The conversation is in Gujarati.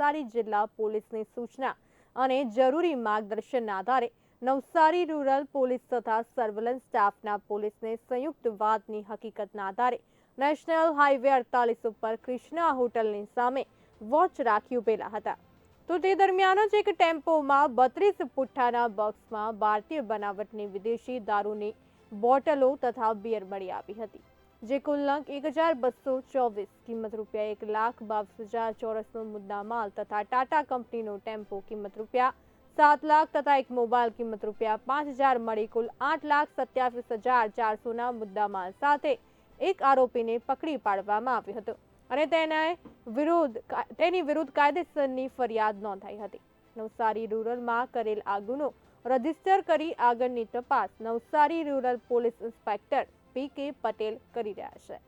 નવસારી જિલ્લા પોલીસની સૂચના અને જરૂરી માર્ગદર્શનના આધારે નવસારી રૂરલ પોલીસ તથા સર્વેલન્સ સ્ટાફના પોલીસને સંયુક્ત વાતની હકીકતના આધારે નેશનલ હાઈવે અડતાલીસ ઉપર કૃષ્ણા હોટલની સામે વોચ રાખી ઉભેલા હતા. તો તે દરમિયાન જ એક ટેમ્પોમાં બત્રીસ પુઠ્ઠાના બોક્સમાં ભારતીય બનાવટની વિદેશી દારૂની બોટલો તથા બિયર મળી આવી હતી. જે કુલ નંગ એક હજાર બસો ચોવીસ. કિંમત રૂપિયા એક લાખ બાવીસ હજાર ચોરસનો મુદ્દા માલ તથા ટાટા કંપનીનો ટેમ્પો. કિંમત રૂપિયા સાત લાખ તથા એક મોબાઈલ. કિંમત રૂપિયા પાંચ હજાર મળી કુલ આઠ લાખ સત્યાવીસ હજાર ચારસોના મુદ્દામાલ સાથે એક આરોપીને પકડી પાડવામાં આવ્યો હતો અને તેને વિરુદ્ધ તેની વિરુદ્ધ કાયદેસરની ફરિયાદ નોંધાઈ હતી. નવસારી રૂરલમાં કરેલ આ ગુનો રજિસ્ટર કરી આગળની તપાસ Navsari rural police inspector P K Patel કરી રહ્યા છે.